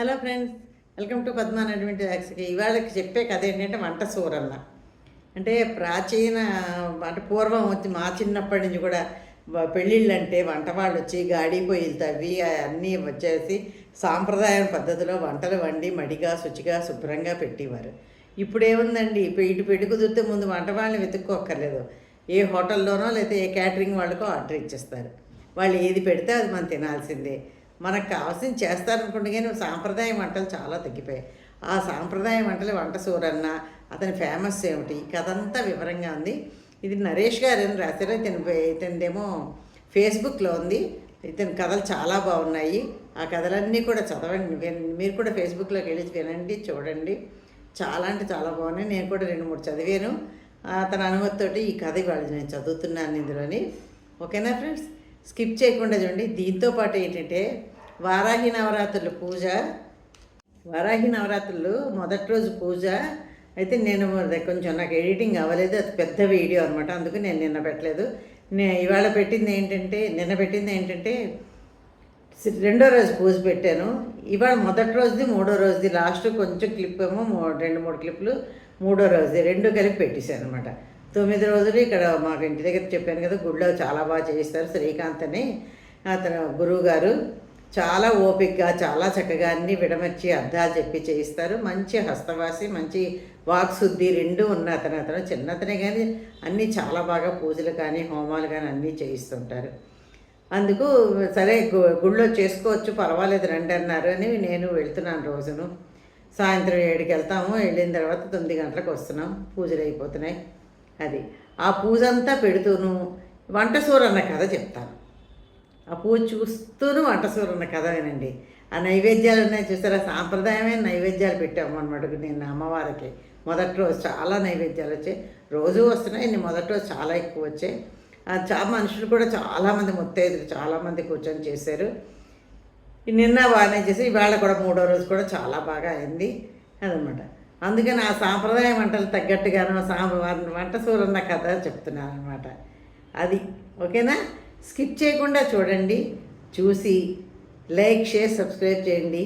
Hello friends welcome to Padma నటువంటి యాక్స్కి ఇవాళకి చెప్పే కథ ఏంటంటే వంట సూరన్న అంటే ప్రాచీన అంటే పూర్వం వచ్చి మా చిన్నప్పటి నుంచి కూడా పెళ్ళిళ్ళు అంటే వంట వాళ్ళు వచ్చి గాడి పొయ్యిలు తవ్వి అన్నీ వచ్చేసి సాంప్రదాయ పద్ధతిలో వంటలు వండి మడిగా శుచిగా శుభ్రంగా పెట్టేవారు. ఇప్పుడు ఏముందండి? ఇటు పెళ్ళి కుదిరితే ముందు వంట వాళ్ళని వెతుక్కోక్కర్లేదు. ఏ హోటల్లోనో లేకపోతే ఏ క్యాటరింగ్ వాళ్ళకో ఆర్డర్ ఇచ్చేస్తారు. వాళ్ళు ఏది పెడితే అది మనం తినాల్సిందే. మనకు కావాల్సింది చేస్తారనుకుంటే కానీ సాంప్రదాయ వంటలు చాలా తగ్గిపోయాయి. ఆ సాంప్రదాయ వంటలు వంట సూరన్న అతని ఫేమస్ ఏమిటి? కథంతా కథ అంతా వివరంగా ఉంది. ఇది నరేష్ గారు అని రాశారు ఇతను ఇతనిదేమో ఫేస్బుక్లో ఉంది. ఇతని కథలు చాలా బాగున్నాయి. ఆ కథలన్నీ కూడా చదవండి. మీరు కూడా ఫేస్బుక్లోకి వెళ్ళి వినండి చూడండి. చాలా అంటే చాలా బాగున్నాయి. నేను కూడా రెండు మూడు చదివాను. అతని అనుమతితోటి ఈ కథ ఇవాళ నేను చదువుతున్నాను ఇందులోని. ఓకేనా ఫ్రెండ్స్? స్కిప్ చేయకుండా చూడండి. దీంతో పాటు ఏంటంటే వారాహి నవరాత్రులు పూజ. వారాహి నవరాత్రులు మొదటి రోజు పూజ. అయితే నేను కొంచెం నాకు ఎడిటింగ్ అవ్వలేదు. అది పెద్ద వీడియో అనమాట అందుకు నేను నిన్న పెట్టలేదు. నేను ఇవాళ పెట్టింది ఏంటంటే నిన్న పెట్టింది ఏంటంటే రెండో రోజు పూజ పెట్టాను. ఇవాళ మొదటి రోజుది మూడో రోజుది లాస్ట్ కొంచెం క్లిప్ ఏమో మూ- రెండు మూడు క్లిప్లు మూడో రోజుది రెండు కలిపి పెట్టేశాను అనమాట తొమ్మిది రోజులు ఇక్కడ మాకు ఇంటి దగ్గర చెప్పాను కదా గుడిలో చాలా బాగా చేయిస్తారు శ్రీకాంత్ అని. అతను గురువు గారు చాలా ఓపికగా చాలా చక్కగా అన్ని విడమర్చి అర్థాలు చెప్పి చేయిస్తారు. మంచి హస్తవాసి మంచి వాక్శుద్ధి రెండు ఉన్న అతను అతను చిన్నతనే కానీ అన్నీ చాలా బాగా పూజలు కానీ హోమాలు కానీ అన్నీ చేయిస్తుంటారు. అందుకు సరే గు- గుళ్ళో చేసుకోవచ్చు పర్వాలేదు రండి అన్నారు అని నేను వెళ్తున్నాను రోజును. సాయంత్రం ఏడుకి వెళ్తాము వెళ్ళిన తర్వాత తొమ్మిది గంటలకు వస్తున్నాం పూజలు అయిపోతున్నాయి. అది. ఆ పూజ అంతా పెడుతూను. వంట సూరన్న కథ చెప్తాను. ఆ పూజ చూస్తూనే వంట సూరన్న కథ వినండి. ఆ నైవేద్యాలు ఉన్నాయి చూసారా? సాంప్రదాయమైన నైవేద్యాలు పెట్టాము అనమాట నేను అమ్మవారికి. మొదటి రోజు చాలా నైవేద్యాలు వచ్చాయి. రోజు వస్తున్నాయి. నేను మొదటి రోజు చాలా ఎక్కువ వచ్చాయి. చా మనుషులు కూడా చాలామంది ముత్తైదులు చాలామంది కూర్చొని చేశారు. నిన్న బాగానే చేసి ఇవాళ కూడా మూడో రోజు కూడా చాలా బాగా అయింది అదనమాట అందుకని ఆ సాంప్రదాయ వంటలు తగ్గట్టుగాను సాంప్ర వంట సూరన్న కథ చెప్తున్నాను అనమాట అది ఓకేనా? స్కిప్ చేయకుండా చూడండి. చూసి లైక్ షేర్ సబ్స్క్రైబ్ చేయండి.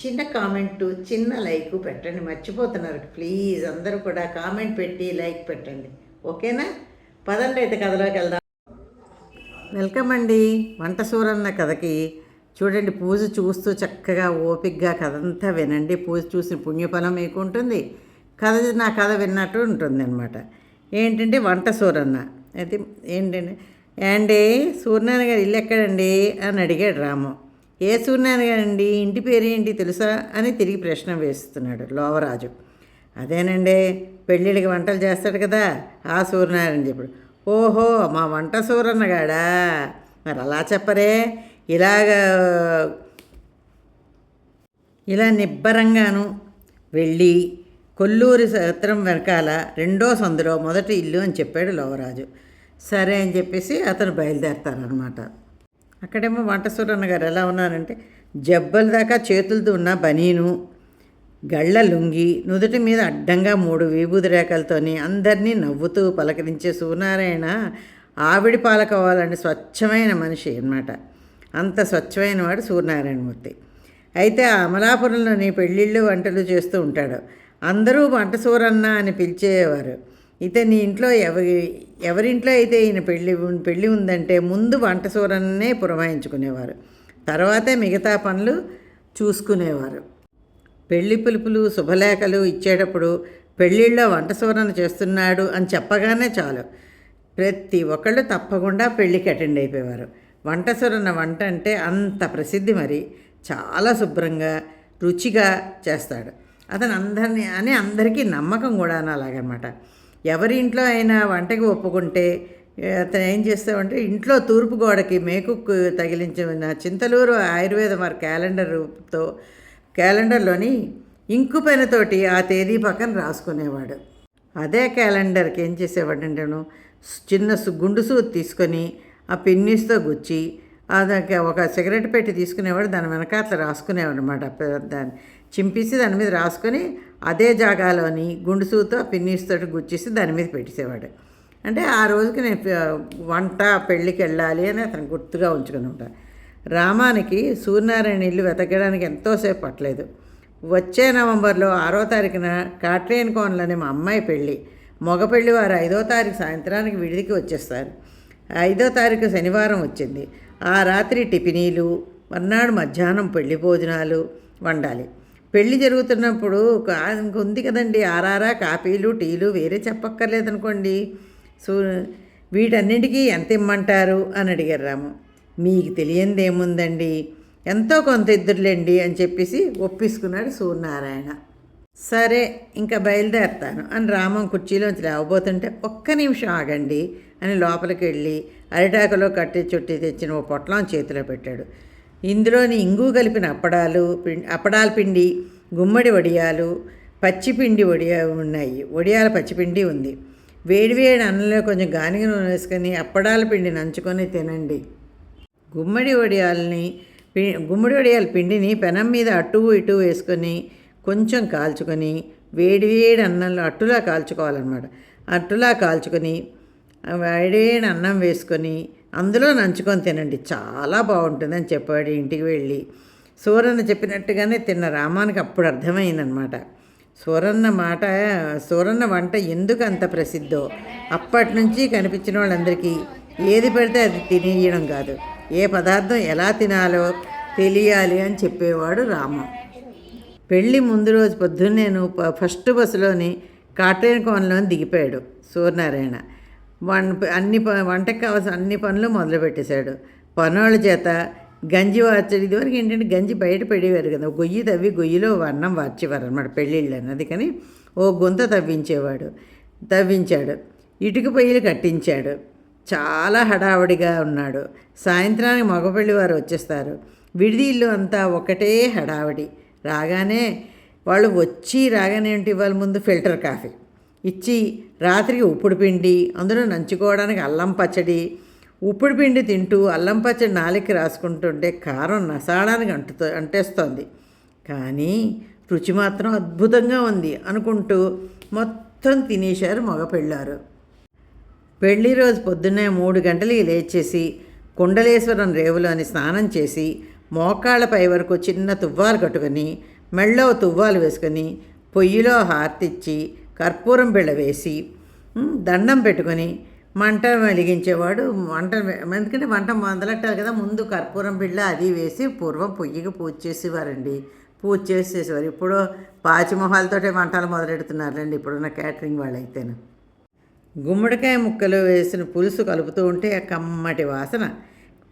చిన్న కామెంటు చిన్న లైక్ పెట్టండి. మర్చిపోతున్నారు. ప్లీజ్ అందరూ కూడా కామెంట్ పెట్టి లైక్ పెట్టండి. ఓకేనా? పదండి అయితే కథలోకి వెళ్దాం. వెల్కమ్ అండి. వంట సూరన్న కథకి చూడండి పూజ చూస్తూ చక్కగా ఓపిగ్గా కథ అంతా వినండి. పూజ చూసిన పుణ్యఫలం మీకు ఉంటుంది. కథ నా కథ విన్నట్టు ఉంటుంది అనమాట ఏంటంటే వంట సూరన్న. అయితే ఏంటంటే ఏండి సూర్యనారాయణ గారు ఇల్లు ఎక్కడండి? అని అడిగాడు రాము. ఏ సూర్యనారాయణ గారండి ఇంటి పేరు ఏంటి తెలుసా? అని తిరిగి ప్రశ్న వేస్తున్నాడు లోవరాజు. అదేనండి పెళ్ళిళ్ళకి వంటలు చేస్తాడు కదా ఆ సూర్యనారాయణ చెప్పాడు. ఓహో మా వంట సూరన్నగాడా? మరి అలా చెప్పరే ఇలాగ ఇలా నిబ్బరంగాను వెళ్ళి కొల్లూరి సత్రం వెనకాల రెండో సందులో మొదటి ఇల్లు అని చెప్పాడు లోవరాజు. సరే అని చెప్పేసి అతను బయలుదేరతారనమాట అక్కడేమో వంట సూరన్న గారు ఎలా ఉన్నారంటే జబ్బల దాకా చేతులతో ఉన్న బనీను గళ్ళ లుంగి నుదుటి మీద అడ్డంగా మూడు విభూతి రేఖలతోని అందరినీ నవ్వుతూ పలకరించే సూర్యనారాయణ ఆవిడి పాలకోవాలని స్వచ్ఛమైన మనిషి అనమాట అంత స్వచ్ఛమైన వాడు సూర్యనారాయణమూర్తి అయితే ఆ అమలాపురంలోని పెళ్ళిళ్ళు వంటలు చేస్తూ ఉంటాడు. అందరూ వంట సూరన్న అని పిలిచేవారు. ఇతని ఇంట్లో ఎవరి ఎవరింట్లో అయితే ఈయన పెళ్ళి పెళ్ళి ఉందంటే ముందు వంట సూరన్నే పురమాయించుకునేవారు. తర్వాతే మిగతా పనులు చూసుకునేవారు. పెళ్ళి పిలుపులు శుభలేఖలు ఇచ్చేటప్పుడు పెళ్ళిళ్ళలో వంట సూరణ చేస్తున్నాడు అని చెప్పగానే చాలు. ప్రతి ఒక్కళ్ళు తప్పకుండా పెళ్ళికి అటెండ్ అయిపోయేవారు. వంట సూరణ వంట అంటే అంత ప్రసిద్ధి మరి. చాలా శుభ్రంగా రుచిగా చేస్తాడు. అతను అందరినీ అని అందరికీ నమ్మకం కూడా అలాగనమాట. ఎవరి ఇంట్లో అయినా వంటకి ఒప్పుకుంటే అతను ఏం చేస్తామంటే ఇంట్లో తూర్పు గోడకి మేకుకు తగిలించిన చింతలూరు ఆయుర్వేద మరి క్యాలెండర్తో క్యాలెండర్లోని ఇంకు పెనతోటి ఆ తేదీ పక్కన రాసుకునేవాడు. అదే క్యాలెండర్కి ఏం చేసేవాడంటేను చిన్న సు- గుండు సూది తీసుకొని ఆ పిన్నీస్తో గుచ్చి అదొక ఒక సిగరెట్ పెట్టి తీసుకునేవాడు దాని వెనకాతల రాసుకునేవాడు అనమాట దాన్ని చింపేసి దాని మీద రాసుకొని అదే జాగాలోని గుండుసూతో ఫినిష్ తోటి గుచ్చేసి దాని మీద పెట్టేసేవాడు. అంటే ఆ రోజుకి నేను వంట పెళ్ళికి వెళ్ళాలి అని అతను గుర్తుగా ఉంచుకుని ఉంటాను రామానికి సూర్యనారాయణ ఇల్లు వెతకడానికి ఎంతోసేపు పట్టలేదు. వచ్చే నవంబర్లో ఆరో తారీఖున కాట్రేన్ కోన్లోని మా అమ్మాయి పెళ్ళి. మగ పెళ్ళి వారు ఐదో తారీఖు సాయంత్రానికి విడిదికి వచ్చేస్తారు. ఐదో తారీఖు శనివారం వచ్చింది. ఆ రాత్రి టిఫినీలు మర్నాడు మధ్యాహ్నం పెళ్ళి భోజనాలు వండాలి. పెళ్ళి జరుగుతున్నప్పుడు ఉంది కదండి ఆరారా కాపీలు టీలు వేరే చెప్పక్కర్లేదనుకోండి. సో వీటన్నిటికీ ఎంత ఇమ్మంటారు అని అడిగారు రాము. మీకు తెలియంది ఏముందండి? ఎంతో కొంత ఇద్దరులేండి అని చెప్పేసి ఒప్పించుకున్నాడు సూర్యనారాయణ. సరే ఇంకా బయలుదేరతాను అని రామం కుర్చీలోంచి లేవబోతుంటే ఒక్క నిమిషం ఆగండి అని లోపలికి వెళ్ళి అరిటాకులో కట్టి చుట్టి తెచ్చిన ఓ పొట్లం చేతిలో పెట్టాడు. ఇందులోని ఇంగు కలిపిన అప్పడాలు పిం- అప్పడాల పిండి గుమ్మడి వడియాలు పచ్చిపిండి వడియా ఉన్నాయి. వడియాల పచ్చిపిండి ఉంది. వేడివేడి అన్నంలో కొంచెం గానిగ నూనె వేసుకొని అప్పడాల పిండి నంచుకొని తినండి. గుమ్మడి వడియాలని పి- గుమ్మడి వడియాల పిండిని పెనం మీద అటు ఇటు వేసుకొని కొంచెం కాల్చుకొని వేడివేడి అన్నంలో అట్టులా కాల్చుకోవాలన్నమాట. అట్టులా కాల్చుకొని వేడివేడి అన్నం వేసుకొని అందులో నంచుకొని తినండి. చాలా బాగుంటుందని చెప్పాడు ఇంటికి వెళ్ళి. సూరన్న చెప్పినట్టుగానే తిన్న రామానికి అప్పుడు అర్థమైందనమాట. సూరన్న మాట సూరన్న వంట ఎందుకు అంత ప్రసిద్ధో? అప్పటి నుంచి కనిపించిన వాళ్ళందరికీ ఏది పెడితే అది తినేయడం కాదు. ఏ పదార్థం ఎలా తినాలో తెలియాలి అని చెప్పేవాడు రామ. పెళ్ళి ముందు రోజు పొద్దున్నేను ప- ఫస్ట్ బస్సులోని కాటేనకోనలోని దిగిపోయాడు సూర్యనారాయణ. వన్ అన్ని ప వంటకు కావాల్సిన అన్ని పనులు మొదలుపెట్టేశాడు. పనోళ్ళ చేత గంజి వార్చడు ఇదివరకు ఏంటంటే గంజి బయట పెడేవారు కదా. గొయ్యి తవ్వి గొయ్యిలో అన్నం వార్చేవారు అనమాట పెళ్ళిళ్ళని అందుకని ఓ గుంత తవ్వించేవాడు తవ్వించాడు. ఇటుక పొయ్యిలు కట్టించాడు. చాలా హడావుడిగా ఉన్నాడు. సాయంత్రానికి మగపల్లి వారు వచ్చేస్తారు. విడిది ఇల్లు అంతా ఒకటే హడావిడి. రాగానే వాళ్ళు వచ్చి రాగానే ఏంటి వాళ్ళ ముందు ఫిల్టర్ కాఫీ. ఇచ్చి రాత్రికి ఉప్పుడు పిండి అందులో నంచుకోవడానికి అల్లం పచ్చడి ఉప్పుడు పిండి తింటూ అల్లం పచ్చడి నాలికి రాసుకుంటుంటే కారం నసాడానికి అంటుతో అంటేస్తోంది. కానీ రుచి మాత్రం అద్భుతంగా ఉంది అనుకుంటూ మొత్తం తినేశారు మగ పెళ్ళారు. పెళ్ళి రోజు పొద్దున్నే మూడు గంటలకి లేచేసి కుండలేశ్వరం రేవులోని స్నానం చేసి మోకాళ్ళపై వరకు చిన్న తువ్వాలు కట్టుకొని మెళ్ళో తువ్వాలు వేసుకొని పొయ్యిలో హార్తిచ్చి కర్పూరం బిళ్ళ వేసి దండం పెట్టుకొని మంట వెలిగించేవాడు. వంట ఎందుకంటే వంట మొదలెట్టాలి కదా ముందు కర్పూరం బిళ్ళ అది వేసి పూర్వం పొయ్యికి పూజ చేసేవారండి. పూజ చేసేసేవారు. ఇప్పుడు పాచిమొహాలతోటే వంటలు మొదలెడుతున్నారండి ఇప్పుడున్న క్యాటరింగ్ వాళ్ళైతేను. గుమ్మడికాయ ముక్కలు వేసిన పులుసు కలుపుతూ ఉంటే ఆ కమ్మటి వాసన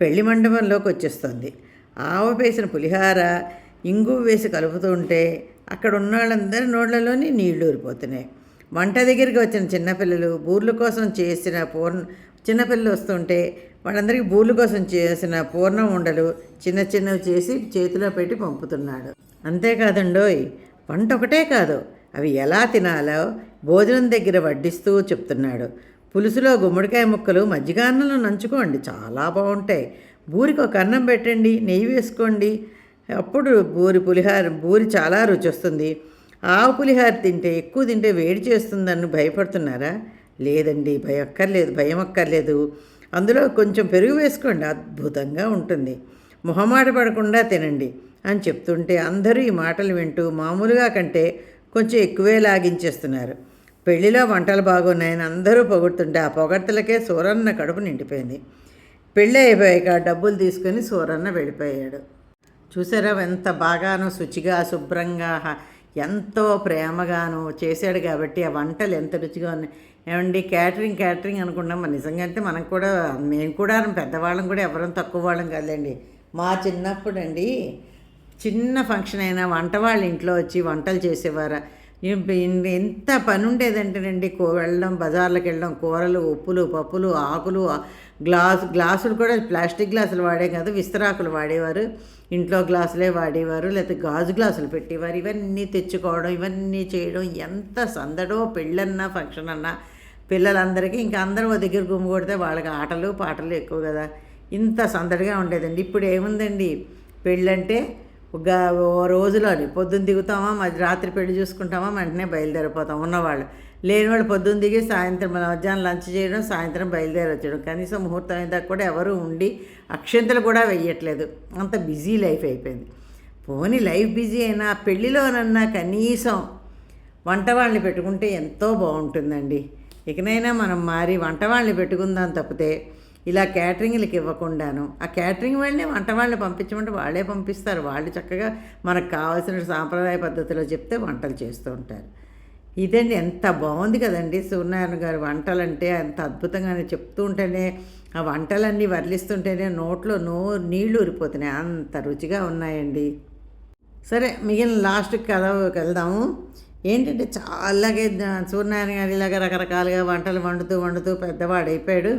పెళ్ళి మండపంలోకి వచ్చేస్తుంది. ఆవ వేసిన పులిహార ఇంగు వేసి కలుపుతూ ఉంటే అక్కడ ఉన్న వాళ్ళందరి నోళ్ళలోని నీళ్ళు ఊరిపోతున్నాయి. వంట దగ్గరికి వచ్చిన చిన్నపిల్లలు బూర్ల కోసం చేసిన పూర్ణ చిన్నపిల్లలు వస్తుంటే వాళ్ళందరికీ బూర్ల కోసం చేసిన పూర్ణం ఉండలు చిన్న చిన్నవి చేసి చేతిలో పెట్టి పంపుతున్నాడు. అంతేకాదండోయ్ వంట ఒకటే కాదు అవి ఎలా తినాలో భోజనం దగ్గర వడ్డిస్తూ చెప్తున్నాడు. పులుసులో గుమ్మడికాయ ముక్కలు మజ్జిగాన్నంలో నంచుకోండి చాలా బాగుంటాయి. బూరికి ఒక అన్నం పెట్టండి నెయ్యి వేసుకోండి అప్పుడు బూరి పులిహార బూరి చాలా రుచి వస్తుంది ఆవు పులిహార తింటే ఎక్కువ తింటే వేడి చేస్తుందని భయపడుతున్నారా? లేదండి భయం అక్కర్లేదు భయం అక్కర్లేదు అందులో కొంచెం పెరుగు వేసుకోండి అద్భుతంగా ఉంటుంది. మొహమాట పడకుండా తినండి అని చెప్తుంటే అందరూ ఈ మాటలు వింటూ మామూలుగా కంటే కొంచెం ఎక్కువే లాగించేస్తున్నారు. పెళ్ళిలో వంటలు బాగున్నాయని అందరూ పొగుడుతుంటే ఆ పొగడ్తలకే సూరన్న కడుపు నిండిపోయింది. పెళ్ళి అయిపోయాక డబ్బులు తీసుకొని సూరన్న వెళ్ళిపోయాడు. చూసారా ఎంత బాగానో శుచిగా శుభ్రంగా ఎంతో ప్రేమగాను చేశాడు కాబట్టి ఆ వంటలు ఎంత రుచిగా ఉన్నాయి. ఏమండి క్యాటరింగ్ క్యాటరింగ్ అనుకున్నాం మరి నిజంగా అంటే మనం కూడా మేము కూడా పెద్దవాళ్ళం కూడా ఎవరం తక్కువ వాళ్ళం కాదండి మా చిన్నప్పుడు అండి చిన్న ఫంక్షన్ అయినా వంట వాళ్ళ ఇంట్లో వచ్చి వంటలు చేసేవారు. ఎంత పని ఉండేదంటేనండి కో వెళ్ళడం బజార్లకు వెళ్ళడం కూరలు ఉప్పులు పప్పులు ఆకులు గ్లాస్ గ్లాసులు కూడా ప్లాస్టిక్ గ్లాసులు వాడే కాదు విస్తరాకులు వాడేవారు. ఇంట్లో గ్లాసులే వాడేవారు లేకపోతే గాజు గ్లాసులు పెట్టేవారు. ఇవన్నీ తెచ్చుకోవడం ఇవన్నీ చేయడం ఎంత సందడో పెళ్ళన్నా ఫంక్షన్ అన్నా పిల్లలందరికీ ఇంకా అందరూ ఓ దగ్గర గుమ్మి కొడితే వాళ్ళకి ఆటలు పాటలు ఎక్కువ కదా. ఇంత సందడిగా ఉండేదండి. ఇప్పుడు ఏముందండి? పెళ్ళంటే ఒక రోజులోని పొద్దున్న దిగుతామా మధ్య రాత్రి పెళ్ళి చూసుకుంటామా వెంటనే బయలుదేరిపోతాం ఉన్నవాళ్ళు. లేని వాళ్ళు పొద్దున్న దిగి సాయంత్రం మధ్యాహ్నం లంచ్ చేయడం సాయంత్రం బయలుదేరి వచ్చడం కనీసం ముహూర్తం అయినా కూడా ఎవరు ఉండి అక్షంతలు కూడా వెయ్యట్లేదు. అంత బిజీ లైఫ్ అయిపోయింది. పోనీ లైఫ్ బిజీ అయినా పెళ్ళిలోనన్నా కనీసం వంట వాళ్ళని పెట్టుకుంటే ఎంతో బాగుంటుందండి. ఇకనైనా మనం మారి వంట వాళ్ళని పెట్టుకుందాం తప్పితే ఇలా క్యాటరింగ్లకు ఇవ్వకుండాను ఆ క్యాటరింగ్ వాళ్ళని వంట వాళ్ళని పంపించమంటే వాళ్ళే పంపిస్తారు. వాళ్ళు చక్కగా మనకు కావాల్సిన సాంప్రదాయ పద్ధతిలో చెప్తే వంటలు చేస్తూ ఉంటారు. ఇదండి ఎంత బాగుంది కదండి సూర్యనారాయణ గారి వంటలంటే అంత అద్భుతంగానే చెప్తూ ఉంటేనే ఆ వంటలన్నీ వర్లిస్తుంటేనే నోట్లో నో నీళ్ళు ఊరిపోతున్నాయి. అంత రుచిగా ఉన్నాయండి. సరే మిగిలిన లాస్ట్కి కథ వెళ్దాము. ఏంటంటే చాలాగే సూర్యనారాయణ గారు ఇలాగ రకరకాలుగా వంటలు వండుతూ వండుతూ పెద్దవాడైపోయాడు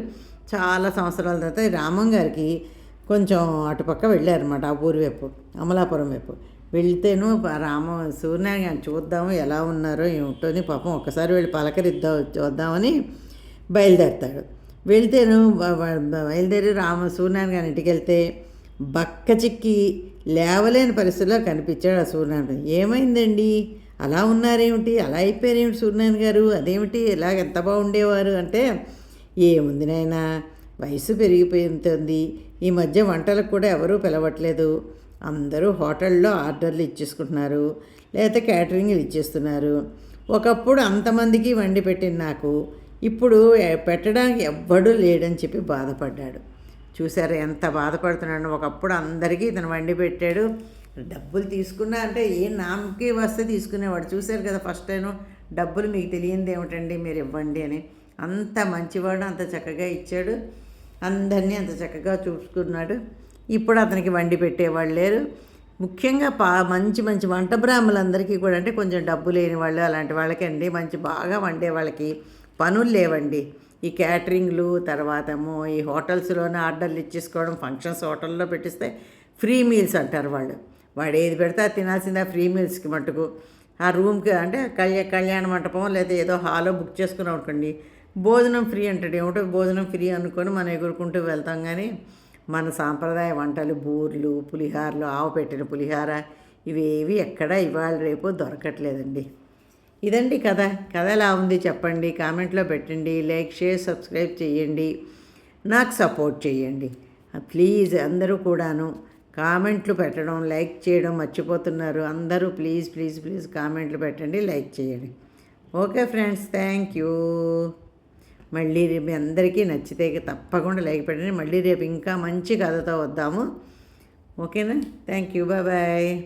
చాలా సంవత్సరాల తర్వాత రామంగారికి రామం గారికి కొంచెం అటుపక్క వెళ్ళారనమాట ఆ ఊరి వైపు అమలాపురం వైపు. వెళ్తేను రామ సూర్యనారాయణ గారిని చూద్దాము ఎలా ఉన్నారో ఏమిటో పాపం ఒక్కసారి వెళ్ళి పలకరిద్దాం చూద్దామని బయలుదేరుతాడు. వెళ్తేను బయలుదేరి రామ సూర్యనారాయణ గారి ఇంటికి వెళ్తే బక్క చిక్కి లేవలేని పరిస్థితిలో కనిపించాడు ఆ సూర్యనారాయణ ఏమైందండి? అలా ఉన్నారేమిటి? అలా అయిపోయారేమిటి సూర్యనారాయణ గారు? అదేమిటి? ఇలాగ ఎంత బాగుండేవారు? అంటే ఏముంది నాయన? వయసు పెరిగిపోతుంది ఈ మధ్య వంటలకు కూడా ఎవరూ పిలవట్లేదు. అందరూ హోటల్లో ఆర్డర్లు ఇచ్చేసుకుంటున్నారు లేదా క్యాటరింగ్లు ఇచ్చేస్తున్నారు. ఒకప్పుడు అంతమందికి వండి పెట్టిన నాకు ఇప్పుడు పెట్టడానికి ఎవ్వడూ లేడని చెప్పి బాధపడ్డాడు. చూసారు ఎంత బాధపడుతున్నాడు ఒకప్పుడు అందరికీ ఇతను వండి పెట్టాడు. డబ్బులు తీసుకున్నా అంటే ఏ నామకి వస్తే తీసుకునేవాడు. చూశారు కదా ఫస్ట్ టైం డబ్బులు మీకు తెలియంది ఏమిటండి మీరు ఇవ్వండి అని. అంత మంచివాడు అంత చక్కగా ఇచ్చాడు. అందరినీ అంత చక్కగా చూసుకున్నాడు. ఇప్పుడు అతనికి వండి పెట్టేవాళ్ళు లేరు. ముఖ్యంగా పా మంచి మంచి వంట బ్రాహ్మలందరికీ కూడా అంటే కొంచెం డబ్బు లేని వాళ్ళు అలాంటి వాళ్ళకండి. మంచి బాగా వండే వాళ్ళకి పనులు లేవండి. ఈ క్యాటరింగ్లు తర్వాతము ఈ హోటల్స్లోనే ఆర్డర్లు ఇచ్చేసుకోవడం ఫంక్షన్స్ హోటల్లో పెట్టిస్తే ఫ్రీ మీల్స్ అంటారు వాళ్ళు. వాడు ఏది పెడితే అది తినాల్సిందే ఫ్రీ మీల్స్కి మటుకు. ఆ రూమ్కి అంటే కళ్యాణ కళ్యాణ మంటపం లేదా ఏదో హాలో బుక్ చేసుకున్నాం అనుకోండి భోజనం ఫ్రీ అంటాడు. ఏమిటో భోజనం ఫ్రీ అనుకొని మనం ఎగురుకుంటూ వెళ్తాం కానీ మన సాంప్రదాయ వంటలు బూర్లు పులిహారలు ఆవు పెట్టిన పులిహార ఇవేవి ఎక్కడ ఇవాళ రేపు దొరకట్లేదండి. ఇదండి కథ. కథ ఎలా ఉంది చెప్పండి. కామెంట్లో పెట్టండి. లైక్ షేర్ సబ్స్క్రైబ్ చేయండి. నాకు సపోర్ట్ చేయండి. ప్లీజ్ అందరూ కూడాను కామెంట్లు పెట్టడం లైక్ చేయడం మర్చిపోతున్నారు. అందరూ ప్లీజ్ ప్లీజ్ ప్లీజ్ కామెంట్లు పెట్టండి లైక్ చేయండి. Okay friends thank you. మళ్ళీ రేపు అందరికీ నచ్చితే తప్పకుండా లైక్ పెట్టండి. మళ్ళీ రేపు ఇంకా మంచి కథతో వద్దాము. ఓకేనా? Thank you. Bye bye.